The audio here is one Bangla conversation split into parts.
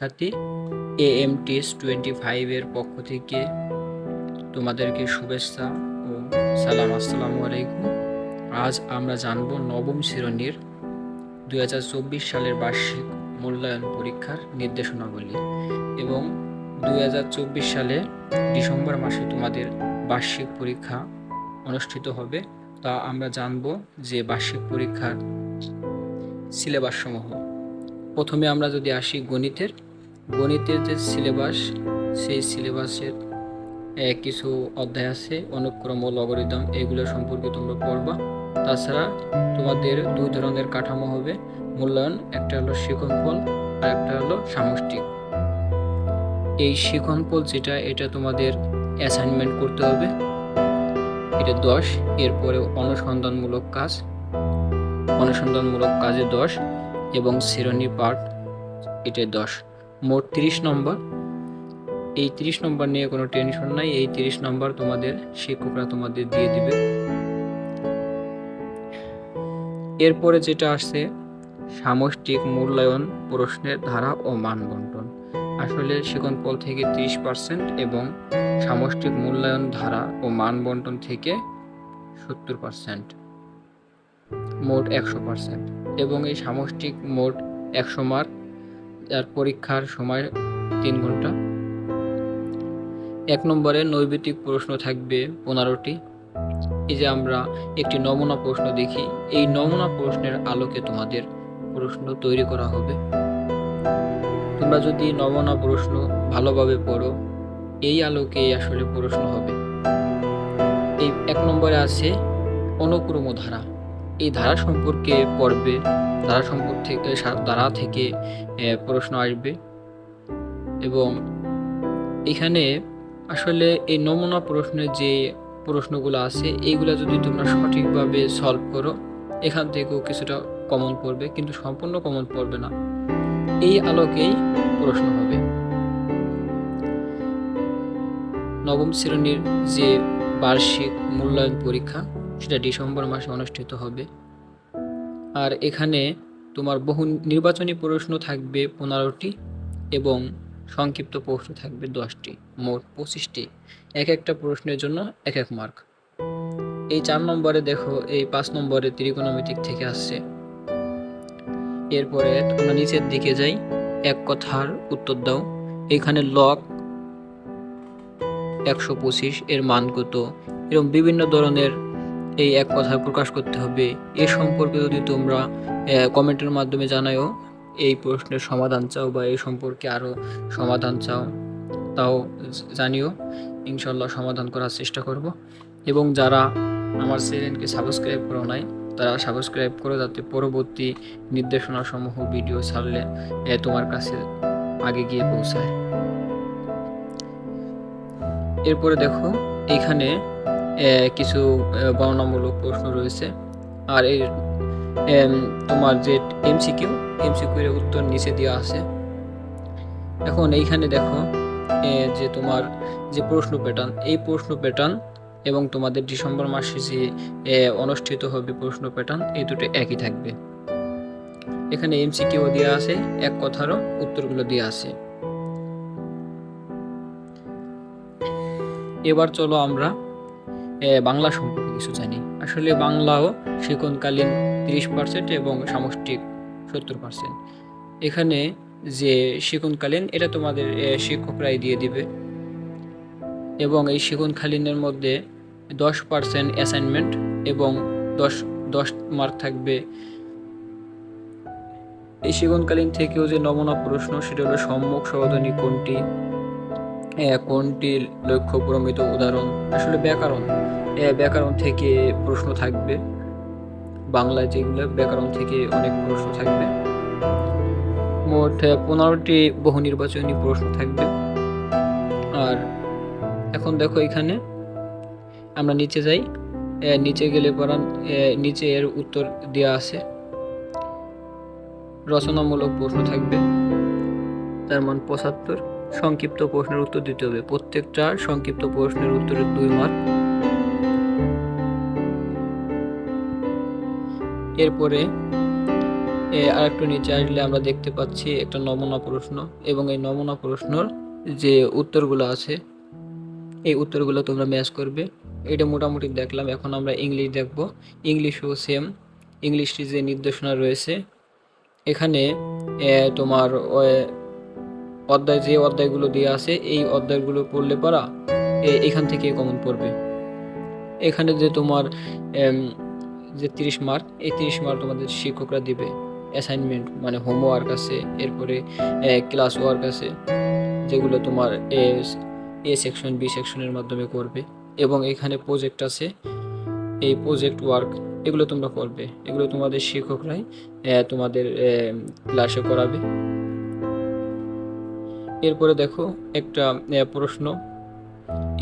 শিক্ষার্থী এ এম টিএস টোয়েন্টি ফাইভের পক্ষ থেকে তোমাদেরকে শুভেচ্ছা ও সালাম। আসসালামু আলাইকুম। আজ আমরা জানব নবম শ্রেণির দুই হাজার চব্বিশ সালের বার্ষিক মূল্যায়ন পরীক্ষার নির্দেশনাবলী এবং দুই হাজার চব্বিশ সালে ডিসেম্বর মাসে তোমাদের বার্ষিক পরীক্ষা অনুষ্ঠিত হবে। তা আমরা জানব যে বার্ষিক পরীক্ষার সিলেবাস সমূহ প্রথমে আমরা যদি আসি গণিতের গণিতের যে সিলেবাস, সেই সিলেবাসের কিছু অধ্যায় আছে, অনুক্রম ও লগারিদম, এগুলো সম্পর্কে তোমরা পড়বা। তাছাড়া তোমাদের দুই ধরনের কাঠামো হবে। মূল্যায়ন, একটা হলো শিক্ষণফল আর একটা হলো সামষ্টিক। এই শিক্ষণফল যেটা, এটা তোমাদের অ্যাসাইনমেন্ট করতে হবে। এটা দশ, এরপরে অনুসন্ধানমূলক কাজ। অনুসন্ধানমূলক কাজে দশ এবং শ্রেণি পাঠ, এটা দশ। মোট তিরিশ নম্বর। এই তিরিশ নম্বর নিয়ে কোনো টেনশন নাই, এই তিরিশ নম্বর তোমাদের শিক্ষকরা তোমাদের দিয়ে দিবে। এরপরে যেটা আসছে, সামষ্টিক মূল্যায়ন প্রশ্নের ধারা ও মান বন্টন আসলে শিকনপল থেকে তিরিশ পার্সেন্ট এবং সামষ্টিক মূল্যায়ন ধারা ও মান বন্টন থেকে সত্তর পার্সেন্ট, মোট একশো পার্সেন্ট এবং এই সামষ্টিক মোট একশো মার্ক যার পরীক্ষার সময় তিন ঘণ্টা। এক নম্বরে নৈবেতিক প্রশ্ন থাকবে পনেরোটি। এই যে আমরা একটি নমুনা প্রশ্ন দেখি, এই নমুনা প্রশ্নের আলোকে তোমাদের প্রশ্ন তৈরি করা হবে। তোমরা যদি নমুনা প্রশ্ন ভালোভাবে পড়ো, এই আলোকে আসলে প্রশ্ন হবে। এই এক নম্বরে আছে অনুক্রম ধারা এই ধারা সম্পর্কে পড়বে, ধারা সম্পর্ক থেকে ধারা থেকে প্রশ্ন আসবে। এবং এখানে আসলে এই নমুনা প্রশ্নের যে প্রশ্নগুলো আছে, এইগুলো যদি তোমরা সঠিকভাবে সলভ করো, এখান থেকেও কিছুটা কমন পড়বে, কিন্তু সম্পূর্ণ কমন পড়বে না। এই আলোকেই প্রশ্ন হবে। নবম শ্রেণির যে বার্ষিক মূল্যায়ন পরীক্ষা, সেটা ডিসেম্বর মাসে অনুষ্ঠিত হবে। আর এখানে তোমার বহু নির্বাচনী প্রশ্ন থাকবে পনেরোটি এবং সংক্ষিপ্ত প্রশ্ন থাকবে দশটি, মোট পঁচিশটি। এক একটা প্রশ্নের জন্য এক এক মার্ক এই চার নম্বরে দেখো, এই পাঁচ নম্বরে ত্রিকোণমিতিক থেকে আসছে। এরপরে আমরা নিচের দিকে যাই, এক কথার উত্তর দাও। এখানে লক একশো পঁচিশ, এর মান কত? এরকম বিভিন্ন ধরনের এই এক কথায় প্রকাশ করতে হবে। এ সম্পর্কে যদি তোমরা কমেন্টের মাধ্যমে জানাও এই প্রশ্নের সমাধান চাও বা এই সম্পর্কে আরও সমাধান চাও, তাও জানিও। ইনশাল্লাহ সমাধান করার চেষ্টা করব। এবং যারা আমার চ্যানেলকে সাবস্ক্রাইব করো নাই, তারা সাবস্ক্রাইব করো যাতে পরবর্তী নির্দেশনাসমূহ ভিডিও ছাড়লে তোমার কাছে আগে গিয়ে পৌঁছায়। এরপরে দেখো, এখানে কিছু এ, গণনামূলক প্রশ্ন রয়েছে। আর এর তোমার যে এমসিকিউ এর উত্তর নিচে দেওয়া আছে। এখন এইখানে দেখো যে তোমার যে প্রশ্ন প্যাটার্ন এই প্রশ্ন প্যাটার্ন এবং তোমাদের ডিসেম্বর মাসে যে অনুষ্ঠিত হবে প্রশ্ন প্যাটার্ন এই দুটো একই থাকবে। এখানে এমসিকিউ দেওয়া আছে এক কথারও উত্তরগুলো দেওয়া আছে। এবার চলো আমরা বাংলা সম্পর্কে কিছু জানি। আসলে বাংলাও শিক্ষণকালীন তিরিশ পার্সেন্ট এবং সামষ্টিক সত্তর পার্সেন্ট এখানে যে শিক্ষণকালীন এটা তোমাদের শিক্ষকরাই দিয়ে দিবে। এবং এই শিক্ষণকালীনের মধ্যে দশ পার্সেন্ট অ্যাসাইনমেন্ট এবং দশ দশ মার্ক থাকবে। এই শিক্ষণকালীন থেকেও যে নমুনা প্রশ্ন, সেটা হলো সম্মুখ সহধনী কোনটি? কোনটি লক্ষ্য প্রমিত উদাহরণ? আসলে ব্যাকরণ। ব্যাকরণ থেকে প্রশ্ন থাকবে। বাংলায় যেগুলো ব্যাকরণ থেকে অনেক প্রশ্ন থাকবে। মোট পনেরোটি বহু নির্বাচনী প্রশ্ন থাকবে। আর এখন দেখো এখানে আমরা নিচে যাই। নিচে গেলে পরান নিচে এর উত্তর দেওয়া আছে। রচনামূলক প্রশ্ন থাকবে। তার মান পঁচাত্তর। সংক্ষিপ্ত প্রশ্নের উত্তর দিতে হবে। প্রত্যেকটা সংক্ষিপ্ত প্রশ্নের উত্তরের দুই মার্ক এরপরে আর একটু নিচে আসলে আমরা দেখতে পাচ্ছি একটা নমুনা প্রশ্ন এবং এই নমুনা প্রশ্নর যে উত্তরগুলো আছে, এই উত্তরগুলো তোমরা ম্যাচ করবে। এটা মোটামুটি দেখলাম, এখন আমরা ইংলিশ দেখব। ইংলিশও সেম ইংলিশটি যে নির্দেশনা রয়েছে, এখানে তোমার অধ্যায় যে অধ্যায়গুলো দেওয়া আছে, এই অধ্যায়গুলো পড়লে পারা এখান থেকে কমন পড়বে। এখানে যে তোমার যে তিরিশ মার্ক এই তিরিশ মার্ক তোমাদের শিক্ষকরা দিবে। অ্যাসাইনমেন্ট মানে হোমওয়ার্ক আছে, এরপরে ক্লাস ওয়ার্ক আছে, যেগুলো তোমার এ এ সেকশন বি সেকশনের মাধ্যমে করবে। এবং এখানে প্রজেক্ট আছে, এই প্রজেক্ট ওয়ার্ক এগুলো তোমরা করবে। এগুলো তোমাদের শিক্ষকরাই তোমাদের ক্লাসে করাবে। এরপরে দেখো একটা প্রশ্ন।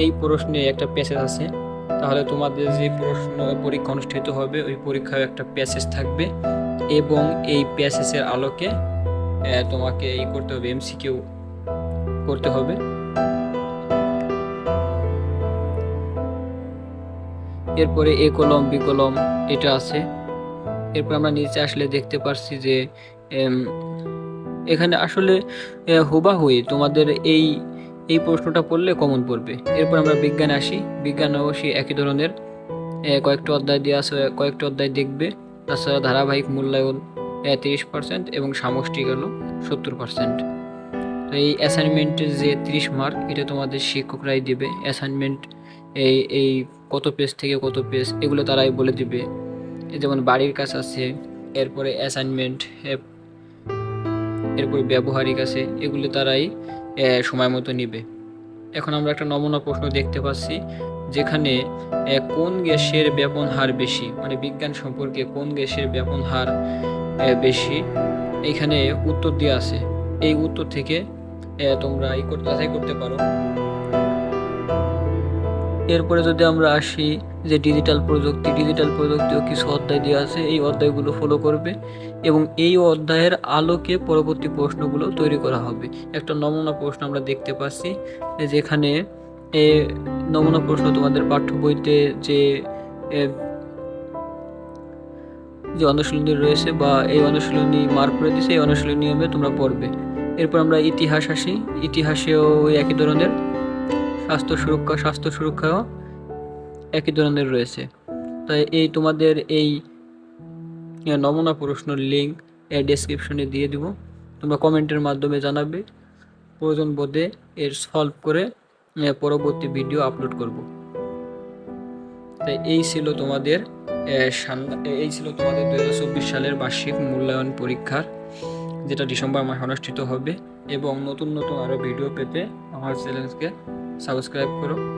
এই প্রশ্নে একটা প্যাসেজ আছে। তাহলে তোমাদের যে প্রশ্ন, পরীক্ষা অনুষ্ঠিত হবে, ওই পরীক্ষায় একটা প্যাসেজ থাকবে এবং এই প্যাসেজের আলোকে তোমাকে এই করতে হবে এমসিকিউ করতে হবে। এরপরে এ কলম, বি কলম, এটা আছে। এরপর আমরা নিচে আসলে দেখতে পারছি যে এখানে আসলে হুবাহুই তোমাদের এই এই প্রশ্নটা পড়লে কমন পড়বে। এরপর আমরা বিজ্ঞানে আসি। বিজ্ঞান অবশ্যই একই ধরনের। কয়েকটা অধ্যায় দিয়ে আছে, কয়েকটা অধ্যায় দেখবে। তাছাড়া ধারাবাহিক মূল্যায়ন তিরিশ পার্সেন্ট এবং সামষ্টিক হলো সত্তর পার্সেন্ট। তো এই অ্যাসাইনমেন্টের যে তিরিশ মার্ক এটা তোমাদের শিক্ষকরাই দিবে। অ্যাসাইনমেন্ট এই এই কত পেজ থেকে কত পেজ এগুলো তারাই বলে দিবে। যেমন বাড়ির কাজ আছে, এরপরে অ্যাসাইনমেন্ট এরপরে ব্যবহারিক আছে, এগুলো তারাই সময় মতো নিবে। এখন আমরা একটা নমুনা প্রশ্ন দেখতে পাচ্ছি, যেখানে কোন গ্যাসের ব্যাপন হার বেশি? মানে বিজ্ঞান সম্পর্কে কোন গ্যাসের ব্যাপন হার বেশি? এখানে উত্তর দেওয়া আছে। এই উত্তর থেকে তোমরা এই করতে যাচাই করতে পারো। এরপরে যদি আমরা আসি যে ডিজিটাল প্রযুক্তি ডিজিটাল প্রযুক্তিও কিছু অধ্যায় দেওয়া আছে, এই অধ্যায়গুলো ফলো করবে এবং এই অধ্যায়ের আলোকে পরবর্তী প্রশ্নগুলো তৈরি করা হবে। একটা নমুনা প্রশ্ন আমরা দেখতে পাচ্ছি, যেখানে এ নমুনা প্রশ্ন তোমাদের পাঠ্য বইতে যে যে অনুশীলনী রয়েছে বা এই অনুশীলনী মার্ক করে দিছে এই অনুশীলনী নিয়মে তোমরা পড়বে। এরপর আমরা ইতিহাস আসি, ইতিহাসেও একই ধরনের। স্বাস্থ্য সুরক্ষা, স্বাস্থ্য সুরক্ষাও একই ধরনের রয়েছে। তাই এই তোমাদের এই নমুনা প্রশ্নের লিঙ্ক এর ডেসক্রিপশনে দিয়ে দিব। তোমরা কমেন্টের মাধ্যমে জানাবে। প্রয়োজন বোধে এর সলভ করে পরবর্তী ভিডিও আপলোড করব। তাই এই ছিল তোমাদের এই ছিল তোমাদের দু হাজার চব্বিশ সালের বার্ষিক মূল্যায়ন পরীক্ষার, যেটা ডিসেম্বর মাসে অনুষ্ঠিত হবে। এবং নতুন নতুন আরও ভিডিও পেতে আমার চ্যানেলকে সাবস্ক্রাইব করো।